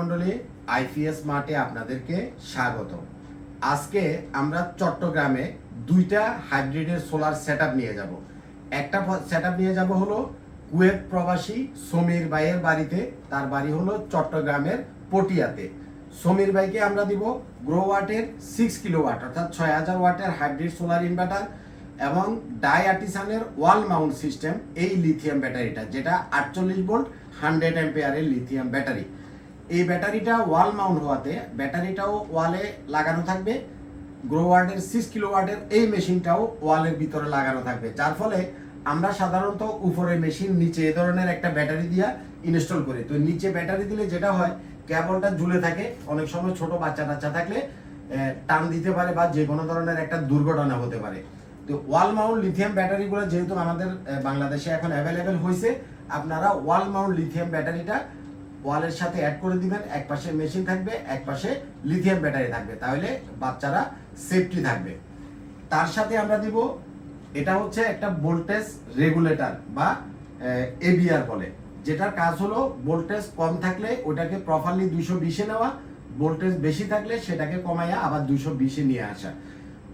মন্ডলী আইপিএস মার্টে আপনাদেরকে স্বাগত আজকে আমরা চট্টগ্রামে দুইটা হাইব্রিডের সোলার সেটআপ নিয়ে যাব। একটা সেটআপ নিয়ে যাব হলো কুয়েত প্রবাসী সমীর ভাইয়ের বাড়িতে, তার বাড়ি হলো চট্টগ্রামের পটিয়াতে। সমীর ভাইকে আমরা দিব গ্রো ওয়াটের সিক্স কিলো ওয়াট অর্থাৎ ছয় হাজার ওয়াটের হাইব্রিড সোলার ইনভার্টার এবং ডাই আর্টিসানের ওয়াল মাউন্ট সিস্টেম, এই লিথিয়াম ব্যাটারিটা যেটা আটচল্লিশ ভোল্ট হান্ড্রেড অ্যাম্পিয়ারের লিথিয়াম ব্যাটারি এই ব্যাটারিটা ওয়াল মাউন্ট হওয়াতে ব্যাটারিটাও ওয়ালে লাগানো থাকবে গ্রো ওয়ার্ডের সিক্স কিলো ওয়ার্ডের এই মেশিনটাও ওয়ালের ভিতরে লাগানো থাকবে। যার ফলে আমরা সাধারণত উপরে মেশিন নিচে এ ধরনের একটা ব্যাটারি দিয়া ইনস্টল করি। তো নিচে ব্যাটারি দিলে যেটা হয় কেবলটা ঝুলে থাকে। অনেক সময় ছোট বাচ্চা টাচ্চা থাকলে টান দিতে পারে বা যে কোনো ধরনের একটা দুর্ঘটনা হতে পারে। তো ওয়াল মাউন্ট লিথিয়াম ব্যাটারিগুলো যেহেতু আমাদের বাংলাদেশে এখন অ্যাভেলেবেল হয়েছে আপনারা ওয়াল মাউন্ট লিথিয়াম ব্যাটারিটা ওয়ালের সাথে অ্যাড করে দিবেন, এক পাশে মেশিন থাকবে, এক পাশে লিথিয়াম ব্যাটারি থাকবে। তাহলে বাচ্চারা সেফটি থাকবে। তার সাথে আমরা দিব, এটা হচ্ছে একটা ভোল্টেজ রেগুলেটর বা এবিআর বলে। যেটার কাজ হলো ভোল্টেজ কম থাকলে ওটাকে প্রপারলি দুইশো বিশে নেওয়া ভোল্টেজ বেশি থাকলে সেটাকে কমাইয়া আবার দুইশো বিশে নিয়ে আসা।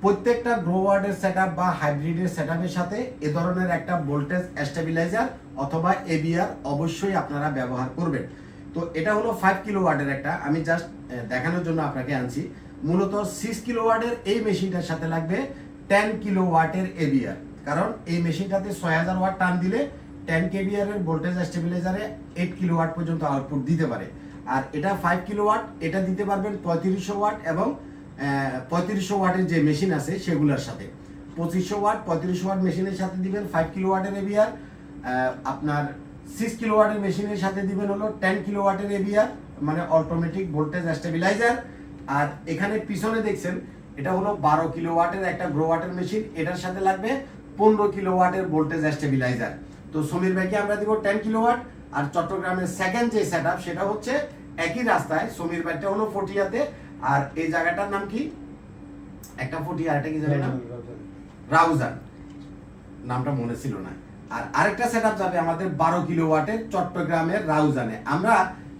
প্রত্যেকটা গ্রো ওয়ার্ডের সেট বা হাইব্রিডের সেট সাথে এ ধরনের একটা ভোল্টেজ স্টেবিলাইজার অথবা এবিআর অবশ্যই আপনারা ব্যবহার করবেন। তো এটা হলো ফাইভ কিলো ওয়ার্ডের একটা, আমি জাস্ট দেখানোর জন্য আপনাকে আনছি। মূলত সিক্স কিলো ওয়ার্ডের এই মেশিনটার সাথে লাগবে টেন কিলো ওয়াটের এবিআর কারণ এই মেশিনটাতে ছয় হাজার ওয়াট টান দিলে টেন কেবিআর এর ভোল্টেজ স্টেবিলাইজারে এইট কিলো ওয়াট পর্যন্ত আউটপুট দিতে পারে। আর এটা ফাইভ কিলো ওয়াট এটা দিতে পারবেন পঁয়ত্রিশশো ওয়াট এবং পঁয়ত্রিশশো ওয়াটের যে মেশিন আছে সেগুলোর সাথে। পঁচিশশো ওয়াট, পঁয়ত্রিশশো ওয়াট মেশিনের সাথে দিবেন ফাইভ কিলো ওয়াটের এবিআর আপনার সিক্স কিলো ওয়াটের মেশিনের সাথে দিবেন হলো টেন কিলো ওয়াটের এবিআর মানে অটোমেটিক ভোল্টেজ স্টেবিলাইজার আর এখানে পিছনে দেখছেন এটা হলো বারো কিলো ওয়াটের একটা গ্রো ওয়াটের মেশিন এটার সাথে লাগবে পনেরো কিলো ওয়াটের ভোল্টেজ স্টেবিলাইজার তো সমীর ভাইকে আমরা দিব টেন কিলো ওয়াট আর চট্টগ্রামের সেকেন্ড যে সেট সেটা হচ্ছে একই রাস্তায় সমীর ভাইটা হলো ফটিয়াতে। আর এই জায়গাটার নাম কি? একটা ফটিয়া একটা কি জানি না রাউজান। নামটা মনে ছিল না। আর আরেকটা সেট যাবে আমাদের বারো কিলো ওয়াটের চট্টগ্রামের রাউজানে। আমরা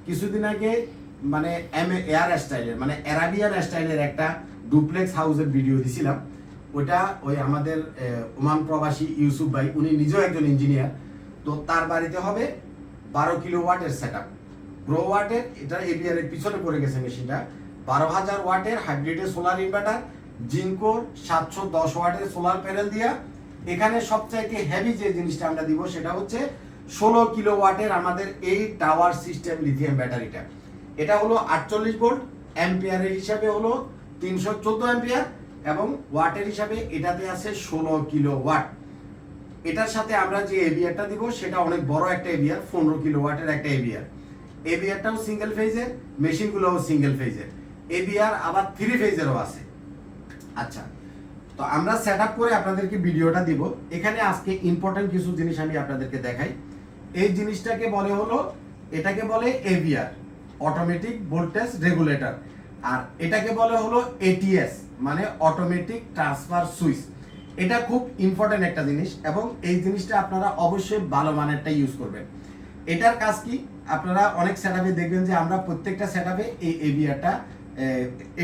কিছুদিন আগে মানে এম এয়ার স্টাইলের মানে অ্যারাবিয়ান স্টাইলের একটা ডুপ্লেক্স হাউসের ভিডিও দিছিলাম। ওটা ওই আমাদের ওমান প্রবাসী ইউসুফ ভাই, উনি নিজেও একজন ইঞ্জিনিয়ার তো তার বাড়িতে হবে বারো কিলো ওয়াটের সেট আপ গ্রো ওয়াটের এটা এবিআর পিছনে পড়ে গেছে মেশিনটা বারো হাজার ওয়াটের হাইব্রিডের সোলার ইনভার্টার জিঙ্কোর সাতশো দশ ওয়াটের সোলার প্যানেল দিয়া এখানে সবচাইতে হেভি যে জিনিসটা আমরা দিব সেটা হচ্ছে ষোলো কিলো ওয়াটের আমাদের এই টাওয়ার সিস্টেম লিথিয়াম ব্যাটারিটা এটা হলো আটচল্লিশ ভোল্ট অ্যাম্পিয়ারের হিসাবে হলো তিনশো চোদ্দ অ্যাম্পিয়ার এবং ওয়াটের হিসাবে এটাতে আছে ষোলো কিলো ওয়াট এটার সাথে আমরা যে এবিআরটা দিব, সেটা অনেক বড় একটা এভিয়ার পনেরো কিলো ওয়াটের একটা এবিআর এবিআরটাও সিঙ্গেল ফেজের মেশিনগুলোও সিঙ্গেল ফেজের এভিয়ার আবার থ্রি ফেজেরও আছে। আচ্ছা তো আমরা সেট আপ করে আপনাদেরকে ভিডিওটা দিব। এখানে আজকে ইম্পর্টেন্ট কিছু জিনিস আমি আপনাদেরকে দেখাই। এই জিনিসটাকে বলে হলো, এটাকে বলে এভিআর অটোমেটিক ভোল্টেজ রেগুলেটর আর এটাকে বলে হলো এটিএস মানে অটোমেটিক ট্রান্সফার সুইচ এটা খুব ইম্পর্টেন্ট একটা জিনিস এবং এই জিনিসটা আপনারা অবশ্যই ভালো মানেরটা ইউজ করবেন। এটার কাজ কি? আপনারা অনেক সেটআপে দেখবেন যে আমরা প্রত্যেকটা সেটআপে এই এভিআরটা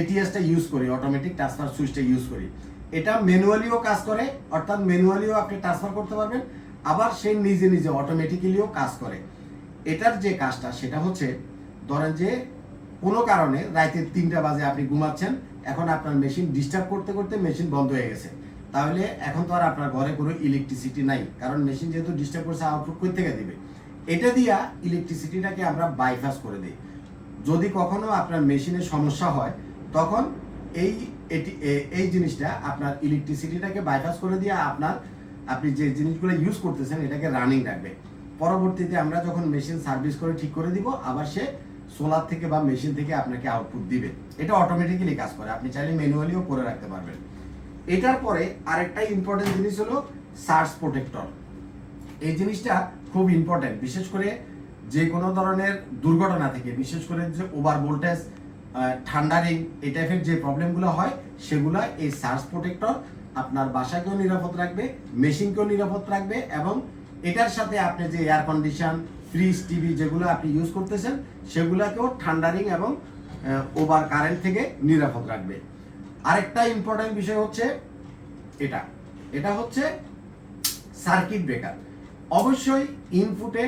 এটিএসটা ইউজ করি অটোমেটিক ট্রান্সফার সুইচটা ইউজ করি। এটা ম্যানুয়ালিও কাজ করে, অর্থাৎ ম্যানুয়ালিও আপনি ট্রান্সফার করতে পারবেন, আবার সে নিজে নিজে অটোমেটিক্যালিও কাজ করে। এটার যে কাজটা, সেটা হচ্ছে, ধরেন যে কোনো কারণে রাতে তিনটা বাজে আপনি ঘুমাচ্ছেন, এখন আপনার মেশিন ডিস্টার্ব করতে করতে মেশিন বন্ধ হয়ে গেছে। তাহলে এখন তো আর আপনার ঘরে কোনো ইলেকট্রিসিটি নাই, কারণ মেশিন যেহেতু ডিস্টার্ব করছে আউটপুট করতে থেকে দিবে? এটা দিয়া ইলেকট্রিসিটিটাকে আমরা বাইপাস করে দিই। যদি কখনো আপনার মেশিনে সমস্যা হয়, তখন এই এটি এই জিনিসটা আপনার ইলেকট্রিসিটিটাকে বাইপাস করে দিয়ে আপনার, আপনি যে জিনিসগুলো ইউজ করতেছেন, এটাকে রানিং রাখবে। পরবর্তীতে আমরা যখন মেশিন সার্ভিস করে ঠিক করে দিব, আবার সে সোলার থেকে বা মেশিন থেকে আপনাকে আউটপুট দিবে। এটা অটোমেটিক্যালি কাজ করে। আপনি চাইলে ম্যানুয়ালিও করে রাখতে পারবেন। এটার পরে আরেকটা ইম্পর্টেন্ট জিনিস হলো সার্চ প্রোটেক্টর এই জিনিসটা খুব ইম্পর্টেন্ট বিশেষ করে যে কোনো ধরনের দুর্ঘটনা থেকে, বিশেষ করে যে ওভার ভোল্টেজ ঠান্ডারিং এই টাইপের যে প্রবলেমগুলো হয়, সেগুলো এই সার্চ প্রোটেক্টর আপনার বাসাকেও নিরাপদ রাখবে মেশিনকেও নিরাপদ রাখবে এবং এটার সাথে আপনি যে এয়ার কন্ডিশন ফ্রিজ টিভি যেগুলো আপনি ইউজ করতেছেন, সেগুলোকেও ঠান্ডারিং এবং ওভার কারেন্ট থেকে নিরাপদ রাখবে। আরেকটা ইম্পর্টেন্ট বিষয় হচ্ছে এটা। এটা হচ্ছে সার্কিট ব্রেকার অবশ্যই ইনপুটে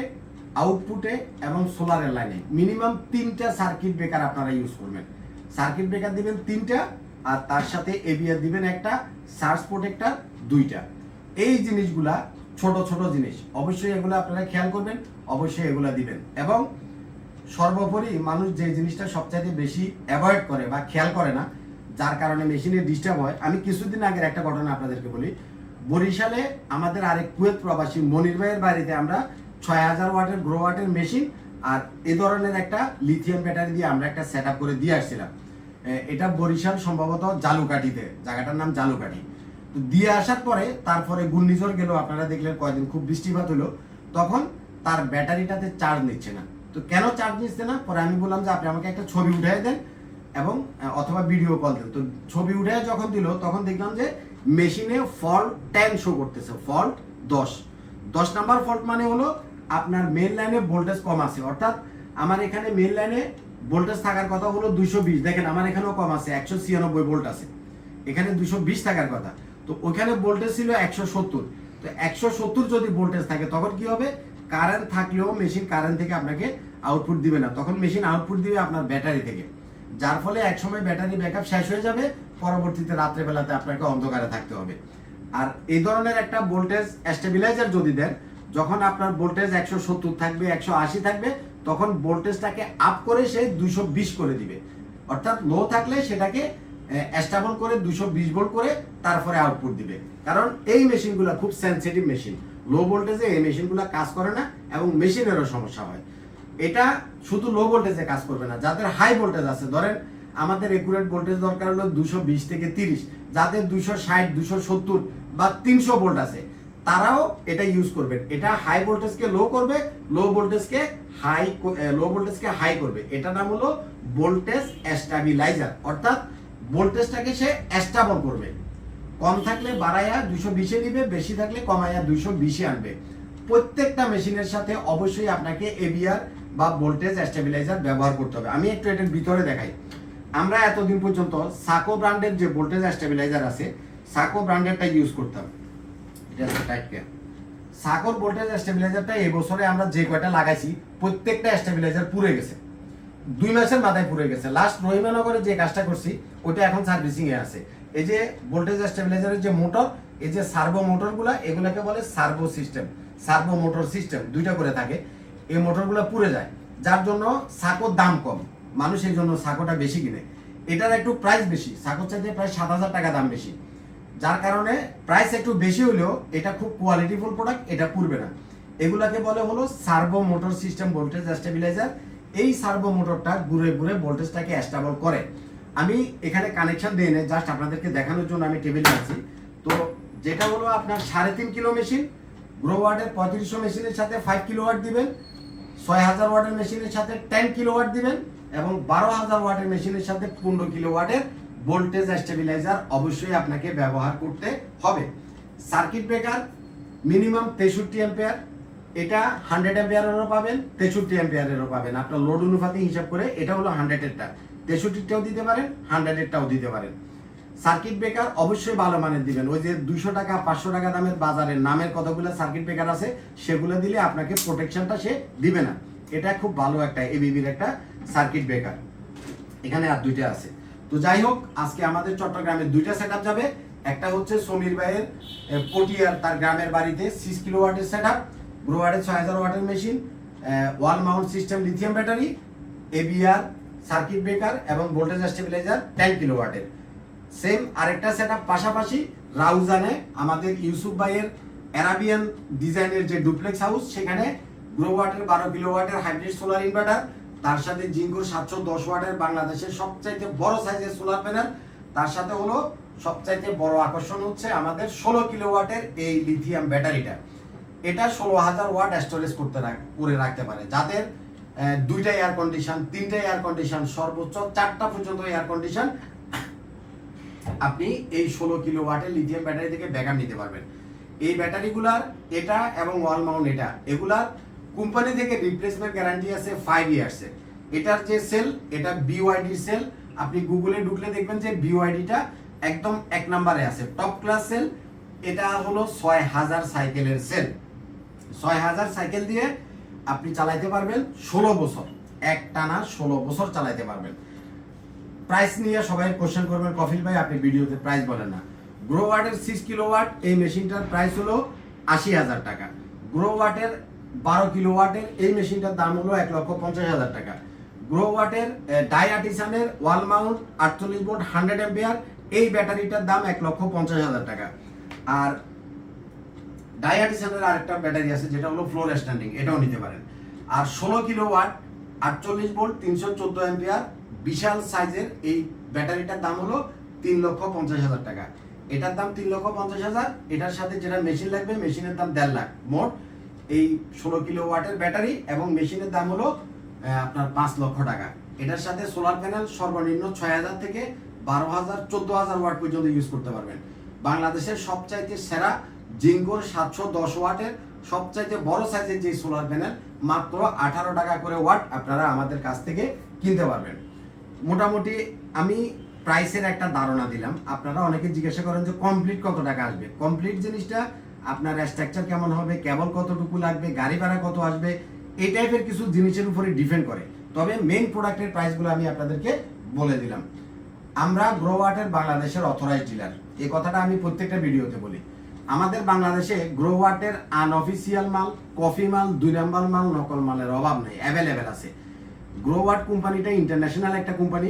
আউটপুটে এবং সোলারের লাইনে। মিনিমাম তিনটা সার্কিট ব্রেকার আপনারা ইউজ করবেন। সার্কিট ব্রেকার দিবেন তিনটা, আর তার সাথে এবিআর দিবেন একটা সার্চ প্রোটেক্টর দুইটা। এই জিনিসগুলা ছোট ছোট জিনিস। অবশ্যই এগুলো আপনারা খেয়াল করবেন, অবশ্যই এগুলা দিবেন। এবং সর্বোপরি মানুষ যে জিনিসটা সবচাইতে বেশি অ্যাভয়েড করে বা খেয়াল করে না, যার কারণে মেশিনে ডিস্টার্ব হয়। আমি কিছুদিন আগের একটা ঘটনা আপনাদেরকে বলি। বরিশালে আমাদের আরেক কুয়েত প্রবাসী মনির ভাইয়ের বাড়িতে আমরা ছয় হাজার ওয়াটের গ্রো ওয়াটের মেশিন আর এ ধরনের একটা লিথিয়াম ব্যাটারি দিয়ে আমরা একটা সেট করে দিয়ে আসছিলাম। এটা বরিশাল সম্ভবত জালুকাঠিতে, জায়গাটার নাম জালুকাঠি। তো দিয়ে আসার পরে তারপরে ঘূর্ণিঝড় গেল, আপনারা দেখলেন কয়দিন খুব বৃষ্টিপাত হলো। তখন তার ব্যাটারিটাতে চার্জ নিচ্ছে না। তো কেন চার্জ নিচ্ছে না? পরে আমি বললাম যে আপনি আমাকে একটা ছবি উঠাই দেন এবং অথবা ভিডিও কল দেন। তো ছবি উঠে যখন দিল, তখন দেখলাম যে মেশিনে ফল্ট টেন শো করতেছে ফল্ট দশ। দশ নাম্বার ফল্ট মানে হলো আপনার মেন লাইনে ভোল্টেজ কম আছে। অর্থাৎ আমার এখানে মেন লাইনে ভোল্টেজ থাকার কথা হলো দুইশো বিশ। দেখেন, আমার এখানেও কম আছে, একশো ছিয়ানব্বই ভোল্ট আছে। এখানে দুশো বিশ থাকার কথা। তো ওইখানে ভোল্টেজ ছিল একশো সত্তর। তো একশো সত্তর যদি ভোল্টেজ থাকে, তখন কি হবে? কারেন্ট থাকলেও মেশিন কারেন্ট থেকে আপনাকে আউটপুট দিবে না। তখন মেশিন আউটপুট দিবে আপনার ব্যাটারি থেকে। যার ফলে একসময় ব্যাটারি ব্যাকআপ শেষ হয়ে যাবে, পরবর্তীতে রাত্রেবেলাতে আপনাকে অন্ধকারে থাকতে হবে। আর এই ধরনের একটা ভোল্টেজ স্টেবিলাইজার যদি দেন যখন আপনার ভোল্টেজ একশো সত্তর থাকবে, একশো আশি থাকবে, তখন ভোল্টেজটাকে আপ করে সে দুইশো বিশ করে দিবে। অর্থাৎ লো থাকলে সেটাকে করে দুশো বিশ ভোল্ট করে তারপরে আউটপুট দিবে। কারণ এই মেশিনগুলো খুব সেন্সিটিভ মেশিন লো ভোল্টেজে এই মেশিনগুলো কাজ করে না এবং মেশিনেরও সমস্যা হয়। এটা শুধু লো ভোল্টেজে কাজ করবে না, যাদের হাই ভোল্টেজ আছে, ধরেন আমাদের একুরেট ভোল্টেজ দরকার হলো দুশো বিশ থেকে তিরিশ, যাদের দুশো ষাট দুশো সত্তর বা তিনশো ভোল্ট আছে। তারাও এটা ইউজ করবেন। এটা হাই ভোল্টেজকে লো করবে লো ভোল্টেজকে হাই লো ভোল্টেজকে হাই করবে। এটা নাম হলো ভোল্টেজ স্টাবিলাইজার অর্থাৎ ভোল্টেজটাকে সে স্টাবল করবে। কম থাকলে বাড়াইয়া দুশো বিশে নিবে, বেশি থাকলে কমাইয়া দুশো বিশে আনবে। প্রত্যেকটা মেশিনের সাথে অবশ্যই আপনাকে এবিআর বা ভোল্টেজ স্টেবিলাইজার ব্যবহার করতে হবে। আমি একটু এটার ভিতরে দেখাই। আমরা এতদিন পর্যন্ত সাকো ব্র্যান্ডের যে ভোল্টেজ স্টেবিলাইজার আছে, সাকো ব্র্যান্ডেরটা ইউজ করতাম। এটা হচ্ছে টাইট কেয়ার সাকোর ভোল্টেজ স্টেবিলাইজারটা এই বছরে আমরা যে কয়টা লাগাইছি, প্রত্যেকটা স্টেবিলাইজার পুড়ে গেছে। দুই মাসের মাথায় পুড়ে গেছে। লাস্ট রহিমানগরে যে কাজটা করছি ওটা এখন সার্ভিসিং এ আছে। এই যে ভোল্টেজ স্টেবিলাইজারের যে মোটর এই যে সার্ভো মোটরগুলা এগুলাকে বলে servo system servo motor system দুইটা করে থাকে। এই মোটরগুলো পুড়ে যায়। যার জন্য সাকোর দাম কম। মানুষ এই জন্য সাকোটা বেশি কিনে। এটার একটু প্রাইস বেশি। সাকোর চাইতে প্রায় সাত হাজার টাকা দাম বেশি। যার কারণে প্রাইস একটু বেশি হলেও এটা খুব কোয়ালিটিফুল প্রোডাক্ট এটা পুড়বে না। এগুলাকে বলে হলো servo motor system voltage stabilizer এই সার্ভো মোটরটা ঘুরে ঘুরে ভোল্টেজটাকে স্টেবল করে। আমি এখানে কানেকশন দিয়ে নেই জাস্ট আপনাদেরকে দেখানোর জন্য আমি টেবিলে আছি। তো যেটা হলো আপনার সাড়ে তিন কিলো মেশিন গ্রো ওয়ার্ডের পঁয়ত্রিশশো মেশিনের সাথে ফাইভ কিলো ওয়াট দিবেন, ছয় হাজার ওয়াটের মেশিনের সাথে টেন কিলো ওয়াট দিবেন, এবং বারো হাজার ওয়াটের মেশিনের সাথে পনেরো কিলো ওয়াটের ভোল্টেজ স্টেবিলাইজার অবশ্যই আপনাকে ব্যবহার করতে হবে। সার্কিট ব্রেকার মিনিমাম তেষট্টি অ্যাম্পিয়ার, এটা হান্ড্রেড অ্যাম্পিয়ারেরও পাবেন, তেষট্টি অ্যাম্পিয়ারেরও পাবেন। আপনার লোড অনুপাতে হিসাব করে এটা হলো হান্ড্রেডেরটা। তেষট্টিটাও দিতে পারেন, হান্ড্রেডেরটাও দিতে পারেন। সার্কিট ব্রেকার অবশ্যই ভালো মানের দিবেন। ওই যে দুইশো টাকা, পাঁচশো টাকা দামের বাজারের নামের কতগুলো সার্কিট ব্রেকার আছে, সেগুলো দিলে আপনাকে প্রোটেকশনটা সে দিবে না। এটা খুব ভালো একটা এবিবির একটা সার্কিট ব্রেকার। এখানে আর দুইটা আছে। তো যাই হোক, আজকে আমাদের চট্টগ্রামে দুইটা সেট যাবে। একটা হচ্ছে সমীর ভাইয়ের পটিয়ার তার গ্রামের বাড়িতে সিক্স কিলো ওয়াটের সেট আপ ওয়াটের ছয় হাজার ওয়াটের machine wall mount system lithium battery ABR circuit breaker এবং ভোল্টেজ স্টেবিলাইজার টেন কিলো ওয়াটের সেম আরেকটা সেট আপ পাশাপাশি রাউজানে আমাদের ইউসুফ ভাইয়ের অ্যারাবিয়ান ডিজাইনের যে ডুপ্লেক্স হাউস সেখানে গ্রো ওয়াটের বারো কিলো ওয়াটের হাইব্রিড সোলার ইনভার্টার তার সাথে জিঙ্কোর সাতশো দশ ওয়াটের বাংলাদেশের সবচাইতে বড় সাইজের সোলার প্যানেল। তার সাথে হলো সবচাইতে বড় আকর্ষণ হচ্ছে আমাদের ষোলো কিলো ওয়াটের এই লিথিয়াম ব্যাটারিটা। এটা ষোলো হাজার ওয়াট স্টোরেজ করতে করে রাখতে পারে। যাদের দুইটা এয়ার কন্ডিশন তিনটা এয়ার কন্ডিশন সর্বোচ্চ চারটা পর্যন্ত এয়ার কন্ডিশন আপনি এই ষোলো কিলো ওয়াটের লিথিয়াম ব্যাটারি থেকে ব্যাকআপ নিতে পারবেন। এই ব্যাটারিগুলার, এটা এবং ওয়াল মাউন্ট এটা, এগুলার কোম্পানি থেকে রিপ্লেসমেন্ট গ্যারান্টি আছে ফাইভ ইয়ার্সের এটার যে সেল এটা বিওআইডি সেল আপনি গুগলে ঢুকলে দেখবেন যে বিওআইডিটা একদম এক নম্বরে আছে। টপ ক্লাস সেল এটা হলো ছয় হাজার সাইকেলের সেল ছয় হাজার সাইকেল দিয়ে আপনি চালাইতে পারবেন ষোলো বছর। এক টানা ষোলো বছর চালাইতে পারবেন। প্রাইস নিয়ে সবাই কোশ্চেন করবেন, কফিল ভাই, আপনি ভিডিওতে প্রাইস বলেন না। গ্রো ওয়াটের সিক্স কিলো ওয়াট এই মেশিনটার প্রাইস হলো আশি হাজার টাকা। গ্রো ওয়াটের বারো কিলো ওয়াটের এই মেশিনটার দাম হলো এক লক্ষ পঞ্চাশ হাজার টাকা। গ্রো ওয়াটের ডাই আর্টিসানের, ওয়াল মাউন্ট, আটচল্লিশ ভোল্ট, হান্ড্রেড এম্পিয়ার এই ব্যাটারিটার দাম এক লক্ষ পঞ্চাশ হাজার টাকা। আর ডায়াটিসানের আরেকটা ব্যাটারি আছে, যেটা হলো ফ্লোর স্ট্যান্ডিং, এটাও নিতে পারেন। আর ষোলো কিলো ওয়াট, আটচল্লিশ ভোল্ট, তিনশো চোদ্দ অ্যাম্পিয়ার, বিশাল সাইজের এই ব্যাটারিটার দাম হলো তিন লক্ষ পঞ্চাশ হাজার টাকা। এটার দাম তিন লক্ষ পঞ্চাশ হাজার, এটার সাথে যেটা মেশিন লাগবে, মেশিনের দাম দেড় লাখ মোট। এই ষোলো কিলো ওয়াটের ব্যাটারি এবং মেশিনের দাম হলো আপনার পাঁচ লক্ষ টাকা। এটার সাথে সোলার প্যানেল সর্বনিম্ন ছয় হাজার থেকে বারো হাজার, চোদ্দ হাজার ওয়াট পর্যন্ত ইউজ করতে পারবেন। বাংলাদেশের সবচাইতে সেরা জিঙ্কোর সাতশো দশ ওয়াটের সবচাইতে বড় সাইজের যে সোলার প্যানেল মাত্র আঠারো টাকা করে ওয়াট আপনারা আমাদের কাছ থেকে কিনতে পারবেন। মোটামুটি আমি প্রাইসের একটা ধারণা দিলাম। আপনারা অনেকে জিজ্ঞাসা করেন যে কমপ্লিট কত টাকা আসবে? কমপ্লিট জিনিসটা আপনার স্ট্রাকচার কেমন হবে, কেবল কতটুকু লাগবে, গাড়ি ভাড়া কত আসবে, এই টাইপের কিছু জিনিসের উপরে ডিপেন্ড করে। তবে মেন প্রোডাক্টের প্রাইসগুলো আমি আপনাদেরকে বলে দিলাম। আমরা গ্রোওয়াটের বাংলাদেশের অথরাইজ ডিলার এই কথাটা আমি প্রত্যেকটা ভিডিওতে বলি। আমাদের বাংলাদেশে গ্রো গ্রোওয়াটের আনঅফিসিয়াল মাল কফি মাল, দুই নাম্বার মাল, নকল মালের অভাব নেই অ্যাভেলেবেল আছে। গ্রোওয়াট কোম্পানিটা ইন্টারন্যাশনাল একটা কোম্পানি।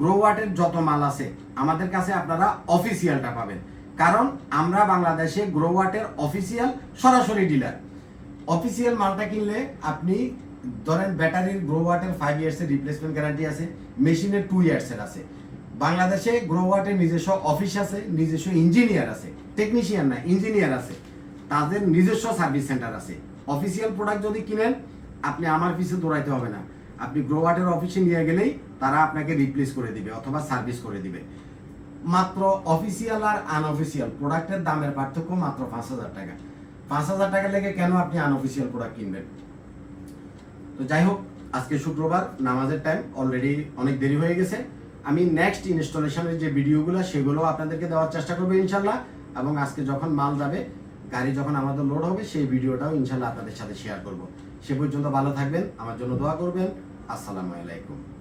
গ্রো গ্রোওয়াটের যত মাল আছে, আমাদের কাছে আপনারা অফিসিয়ালটা পাবেন। কারণ আমরা বাংলাদেশে গ্রোওয়াটের অফিসিয়াল সরাসরি ডিলার অফিসিয়াল মালটা কিনলে আপনি ধরেন ব্যাটারির গ্রোওয়াটের ফাইভ ইয়ার্সের রিপ্লেসমেন্ট গ্যারান্টি আছে মেশিনের টু ইয়ার্সের আছে। বাংলাদেশে গ্রোওয়াটের নিজস্ব অফিস আছে, নিজস্ব ইঞ্জিনিয়ার আছে টেকনিশিয়ান না ইঞ্জিনিয়ার আছে, তাদের নিজস্ব সার্ভিস সেন্টার আছে। অফিসিয়াল প্রোডাক্ট যদি কিনেন, আপনি আমার পিছে দৌড়াইতে হবে না। আপনি গ্রোওয়াটের অফিসে নিয়ে গেলেই তারা আপনাকে রিপ্লেস করে দিবে অথবা সার্ভিস করে দিবে। মাত্র অফিসিয়াল আর আনঅফিসিয়াল প্রোডাক্টের দামের পার্থক্য মাত্র পাঁচ হাজার টাকা। পাঁচ হাজার টাকা লেগে কেন আপনি আনঅফিসিয়াল প্রোডাক্ট কিনবেন? তো যাই হোক, আজকে শুক্রবার, নামাজের টাইম অলরেডি অনেক দেরি হয়ে গেছে। আমি নেক্সট ইনস্টলেশনের যে ভিডিওগুলো সেগুলো আপনাদেরকে দেওয়ার চেষ্টা করব ইনশাল্লাহ। এবং আজকে যখন মাল যাবে, গাড়ি যখন আমাদের লোড হবে, সেই ভিডিওটাও ইনশাল্লাহ আপনাদের সাথে শেয়ার করব। সে পর্যন্ত ভালো থাকবেন, আমার জন্য দোয়া করবেন। আসসালামু আলাইকুম।